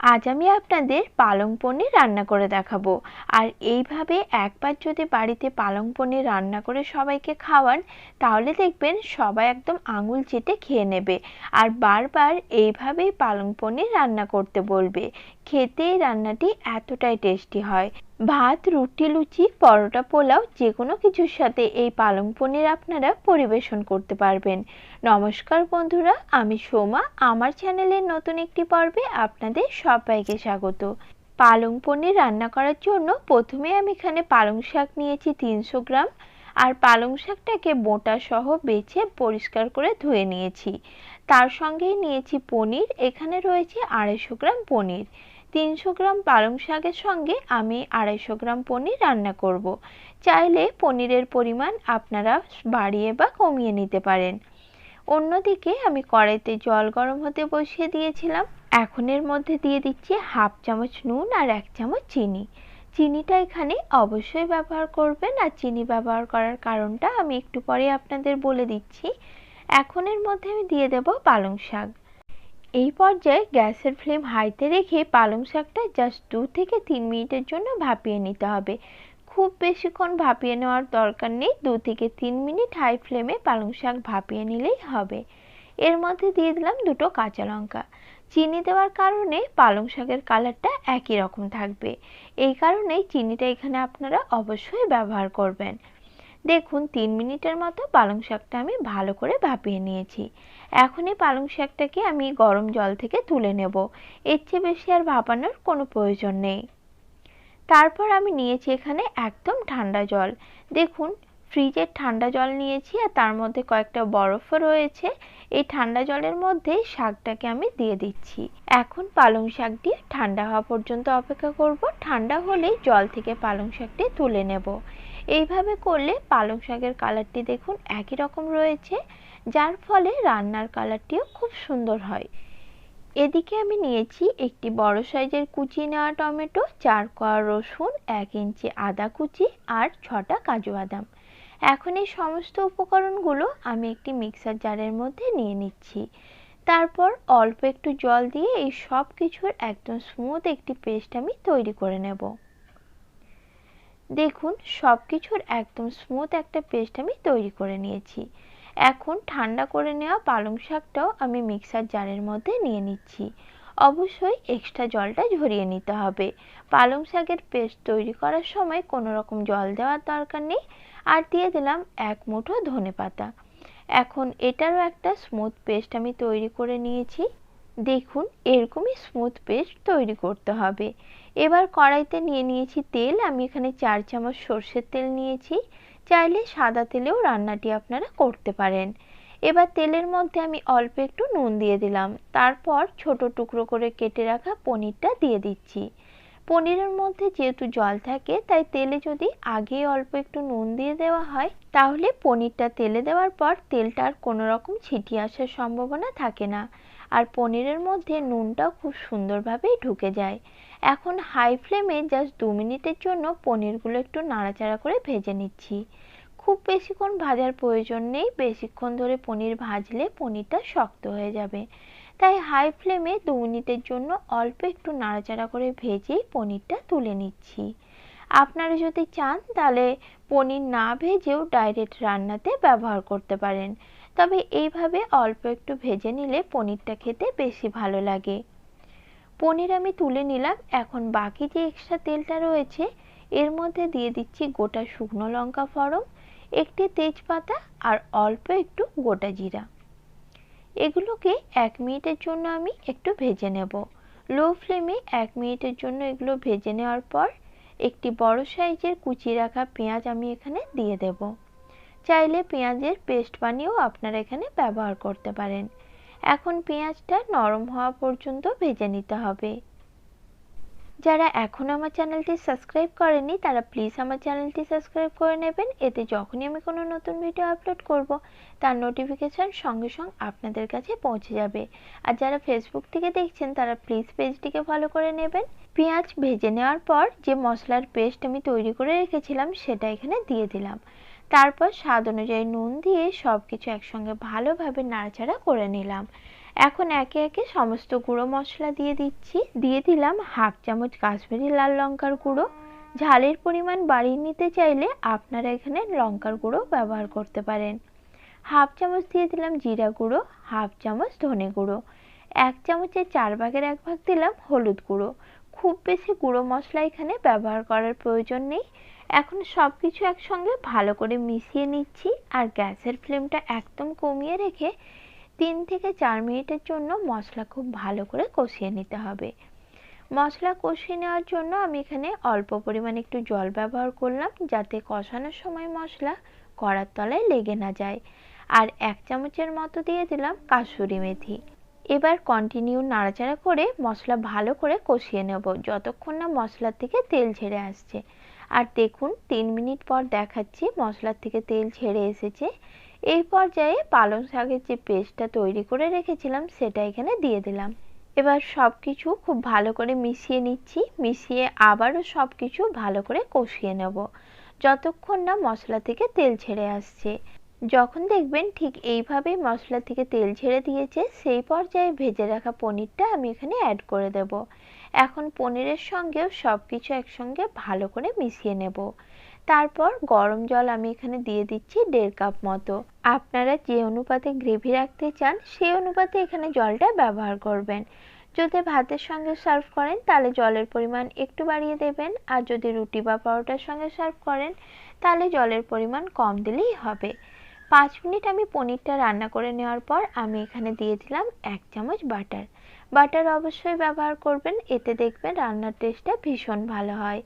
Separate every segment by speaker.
Speaker 1: আজ আমি আপনাদের পালং পনির রান্না করে দেখাবো। আর এইভাবে একবার যদি বাড়িতে পালং পনির রান্না করে সবাইকে খাওয়ান, তাহলে দেখবেন সবাই একদম আঙুল চেটে খেয়ে নেবে। আর বারবার এইভাবেই পালং পনির রান্না করতে বলবে। খেতে রান্নাটি এতটাই টেস্টি হয়। ভাত, রুটি, লুচি, পরোটা, পোলাও যে কোনো কিছুর সাথে এই পালং পনির আপনারা পরিবেশন করতে পারবেন। নমস্কার বন্ধুরা, আমি সোমা। আমার চ্যানেলের নতুন একটি পর্বে আপনাদের সবাইকে স্বাগত। পালং পনির রান্না করার জন্য প্রথমে আমি এখানে পালং শাক নিয়েছি তিনশো গ্রাম আর পালং শাকটাকে বোটা সহ বেছে পরিষ্কার করে ধুয়ে নিয়েছি। তার সঙ্গেই নিয়েছি পনির। এখানে রয়েছে আড়াইশো গ্রাম পনির। তিনশো গ্রাম পালং শাকের সঙ্গে আমি আড়াইশো গ্রাম পনির রান্না করব। চাইলে পনিরের পরিমাণ আপনারা বাড়িয়ে বা কমিয়ে নিতে পারেন। অন্যদিকে আমি কড়াইতে জল গরম হতে বসিয়ে দিয়েছিলাম। এখন এর মধ্যে দিয়ে দিচ্ছি হাফ চামচ নুন আর এক চামচ চিনি। চিনিটা এখানে অবশ্যই ব্যবহার করবেন আর চিনি ব্যবহার করার কারণটা আমি একটু পরে আপনাদের বলে দিচ্ছি। এখন এর মধ্যে আমি দিয়ে দেব পালং শাক। এই পর্যায়ে গ্যাসের ফ্লেম হাইতে রেখে পালং শাকটা জাস্ট দু থেকে তিন মিনিটের জন্য ভাপিয়ে নিতে হবে। খুব বেশিক্ষণ ভাপিয়ে নেওয়ার দরকার নেই, দু থেকে তিন মিনিট হাই ফ্লেমে পালং শাক ভাপিয়ে নিলেই হবে। এর মধ্যে দিয়ে দিলাম দুটো কাঁচা লঙ্কা। চিনি দেওয়ার কারণে পালং শাকের কালারটা একই রকম থাকবে। এই কারণেই চিনিটা এখানে আপনারা অবশ্যই ব্যবহার করবেন। দেখুন, তিন মিনিটের মতো পালং শাকটা আমি ভালো করে ভাপিয়ে নিয়েছি। এখন এই পালং শাকটাকে আমি গরম জল থেকে তুলে নেব। এর চেয়ে বেশি আর ভাপানোর কোনো প্রয়োজন নেই। তারপর আমি নিয়েছি এখানে একদম ঠান্ডা জল। দেখুন ফ্রিজের ঠান্ডা জল নিয়েছি আর তার মধ্যে কয়েকটা বরফও রয়েছে। এই ঠান্ডা জলের মধ্যে শাকটাকে আমি দিয়ে দিচ্ছি। এখন পালং শাকটি ঠান্ডা হওয়া পর্যন্ত অপেক্ষা করব। ঠান্ডা হলেই জল থেকে পালং শাকটি তুলে নেব। এইভাবে করলে পালং শাকের কালারটি দেখুন একই রকম রয়েছে, যার ফলে রান্নার কালারটিও খুব সুন্দর হয়। এদিকে আমি নিয়েছি একটি বড় সাইজের কুচি নেওয়া টমেটো, চার কোয়া রসুন, এক ইঞ্চি আদা কুচি আর ছটা কাজু বাদাম। এখন এই সমস্ত উপকরণগুলো আমি একটি মিক্সার জারের মধ্যে নিয়ে নিচ্ছি। তারপর অল্প একটু জল দিয়ে এই সব কিছুর একদম স্মুথ একটি পেস্ট আমি তৈরি করে নেব। দেখুন সব কিছুর একদম স্মুথ একটা পেস্ট আমি তৈরি করে নিয়েছি। এখন ঠান্ডা করে নেওয়া পালং শাকটাও আমি মিক্সার জারের মধ্যে নিয়ে নিচ্ছি। অবশ্যই এক্সট্রা জলটা ঝরিয়ে নিতে হবে। পালং শাকের পেস্ট তৈরি করার সময় কোনো রকম জল দেওয়ার দরকার নেই। আর দিয়ে দিলাম এক মুঠো ধনে পাতা। এখন এটারও একটা স্মুথ পেস্ট আমি তৈরি করে নিয়েছি। দেখুন, এরকমই স্মুথ পেস্ট তৈরি করতে হবে। এবার কড়াইতে নিয়ে নিয়েছি তেল, আমি এখানে চার চামচ সর্ষের তেল নিয়েছি। চাইলে সাদা তেলেও রান্নাটি আপনারা করতে পারেন। এবার তেলের মধ্যে আমি অল্প একটু নুন দিয়ে দিলাম। তারপর ছোট টুকরো করে কেটে রাখা পনিরটা দিয়ে দিচ্ছি। পনিরের মধ্যে যেহেতু জল থাকে, তাই তেলে যদি আগে অল্প একটু নুন দিয়ে দেওয়া হয়, তাহলে পনিরটা তেলে দেওয়ার পর তেলটা আর কোনো রকম ছিটিয়ে আসার সম্ভাবনা থাকে না। আর পনিরের মধ্যে নুনটাও খুব সুন্দরভাবেই ঢুকে যায়। এখন হাই ফ্লেমে জাস্ট দু মিনিটের জন্য পনিরগুলো একটু নাড়াচাড়া করে ভেজে নিচ্ছি। খুব বেশিক্ষণ ভাজার প্রয়োজন নেই, বেশিক্ষণ ধরে পনির ভাজলে পনিরটা শক্ত হয়ে যাবে। তাই হাই ফ্লেমে দু মিনিটের জন্য অল্প একটু নাড়াচাড়া করে ভেজেই পনিরটা তুলে নিচ্ছি। আপনারা যদি চান, তাহলে পনির না ভেজেও ডাইরেক্ট রান্নাতে ব্যবহার করতে পারেন। তবে এইভাবে অল্প একটু ভেজে নিলে পনিরটা খেতে বেশি ভালো লাগে। পনির আমি তুলে নিলাম। এখন বাকি যে এক্সট্রা তেলটা রয়েছে, এর মধ্যে দিয়ে দিচ্ছি গোটা শুকনো লঙ্কা ফড়ং একটি তেজপাতা আর অল্প একটু গোটা জিরা। এগুলোকে এক মিনিটের জন্য আমি একটু ভেজে নেব। লো ফ্লেমে এক মিনিটের জন্য এগুলো ভেজে নেওয়ার পর একটি বড় সাইজের কুচি রাখা পেঁয়াজ আমি এখানে দিয়ে দেব। চাইলে পেঁয়াজের পেস্ট বানিয়েও আপনারা এখানে ব্যবহার করতে পারেন। এখন পেঁয়াজটা নরম হওয়া পর্যন্ত ভেজে নিতে হবে। যারা এখন আমার চ্যানেলটি সাবস্ক্রাইব করেনি তারা প্লিজ আমার চ্যানেলটি সাবস্ক্রাইব করে নেবেন। এতে যখনই আমি কোনো নতুন ভিডিও আপলোড করব, তার নোটিফিকেশান সঙ্গে সঙ্গে আপনাদের কাছে পৌঁছে যাবে। আর যারা ফেসবুক থেকে দেখছেন, তারা প্লিজ পেজটিকে ফলো করে নেবেন। পেঁয়াজ ভেজে নেওয়ার পর যে মশলার পেস্ট আমি তৈরি করে রেখেছিলাম, সেটা এখানে দিয়ে দিলাম। তারপর স্বাদ অনুযায়ী নুন দিয়ে সব কিছু একসঙ্গে ভালোভাবে নাড়াচাড়া করে নিলাম। এখন একে একে সমস্ত গুঁড়ো মশলা দিয়ে দিচ্ছি। দিয়ে দিলাম হাফ চামচ কাশ্মীরি লাল লঙ্কার গুঁড়ো। ঝালের পরিমাণ বাড়িয়ে নিতে চাইলে আপনারা এখানে লঙ্কার গুঁড়ো ব্যবহার করতে পারেন। হাফ চামচ দিয়ে দিলাম জিরা গুঁড়ো, হাফ চামচ ধনে গুঁড়ো। এক চামচের চার ভাগের এক ভাগ দিলাম হলুদ গুঁড়ো। খুব বেশি গুঁড়ো মশলা এখানে ব্যবহার করার প্রয়োজন নেই। এখন সব কিছু একসঙ্গে ভালো করে মিশিয়ে নিচ্ছি আর গ্যাসের ফ্লেমটা একদম কমিয়ে রেখে তিন থেকে চার মিনিটের জন্য মশলা খুব ভালো করে কষিয়ে নিতে হবে। মশলা কষিয়ে নেওয়ার জন্য আমি এখানে অল্প পরিমাণে একটু জল ব্যবহার করলাম, যাতে কষানোর সময় মশলা কড়ার তলায় লেগে না যায়। আর এক চামচের মতো দিয়ে দিলাম কাসুরি মেথি। এবার কন্টিনিউ নাড়াচাড়া করে মশলা ভালো করে কষিয়ে নেব, যতক্ষণ না মশলার থেকে তেল ছেড়ে আসছে। আর দেখুন, তিন মিনিট পর দেখাচ্ছি মশলার থেকে তেল ছেড়ে এসেছে। এই পর্যায়ে পালং শাকের যে পেস্টটা তৈরি করে রেখেছিলাম, সেটা এখানে দিয়ে দিলাম। এবার সব কিছু খুব ভালো করে মিশিয়ে নিচ্ছি, মিশিয়ে আবারও সব কিছু ভালো করে কষিয়ে নেব। যতক্ষণ না মশলা থেকে তেল ছেড়ে আসছে। যখন দেখবেন ঠিক এইভাবেই মশলা থেকে তেল ছেড়ে দিয়েছে, সেই পর্যায়ে ভেজে রাখা পনিরটা আমি এখানে অ্যাড করে দেব। এখন পনিরের সঙ্গেও সব কিছু একসঙ্গে ভালো করে মিশিয়ে নেব। তারপর গরম জল আমি এখানে দিয়ে দিচ্ছি দেড় কাপ মতো। আপনারা যে অনুপাতে গ্রেভি রাখতে চান, সেই অনুপাতে এখানে জলটা ব্যবহার করবেন। যদি ভাতের সঙ্গে সার্ভ করেন, তাহলে জলের পরিমাণ একটু বাড়িয়ে দেবেন। আর যদি রুটি বা পরোটার সঙ্গে সার্ভ করেন, তাহলে জলের পরিমাণ কম দিলেই হবে। পাঁচ মিনিট আমি পনিরটা রান্না করে নেওয়ার পর আমি এখানে দিয়ে দিলাম এক চামচ বাটার। বাটার অবশ্যই ব্যবহার করবেন, এতে দেখবেন রান্নার টেস্টটা ভীষণ ভালো হয়।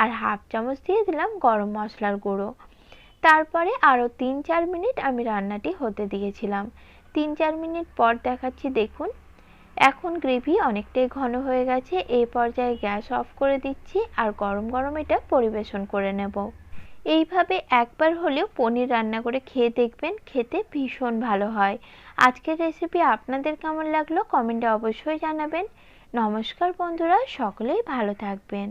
Speaker 1: আর হাফ চামচ দিয়ে দিলাম গরম মশলার গুঁড়ো। তারপরে আরও তিন চার মিনিট আমি রান্নাটি হতে দিয়েছিলাম। তিন চার মিনিট পর দেখাচ্ছি, দেখুন। এখন গ্রেভি অনেকটাই ঘন হয়ে গেছে এই পর্যায়ে গ্যাস অফ করে দিচ্ছি, আর গরম গরম এটা পরিবেশন করে নেব। এইভাবে একবার হলেও পনির রান্না করে খেয়ে দেখবেন, খেতে ভীষণ ভালো হয়। আজকের রেসিপি আপনাদের কেমন লাগল? কমেন্টে অবশ্যই জানাবেন। নমস্কার বন্ধুরা, সকলেই ভালো থাকবেন।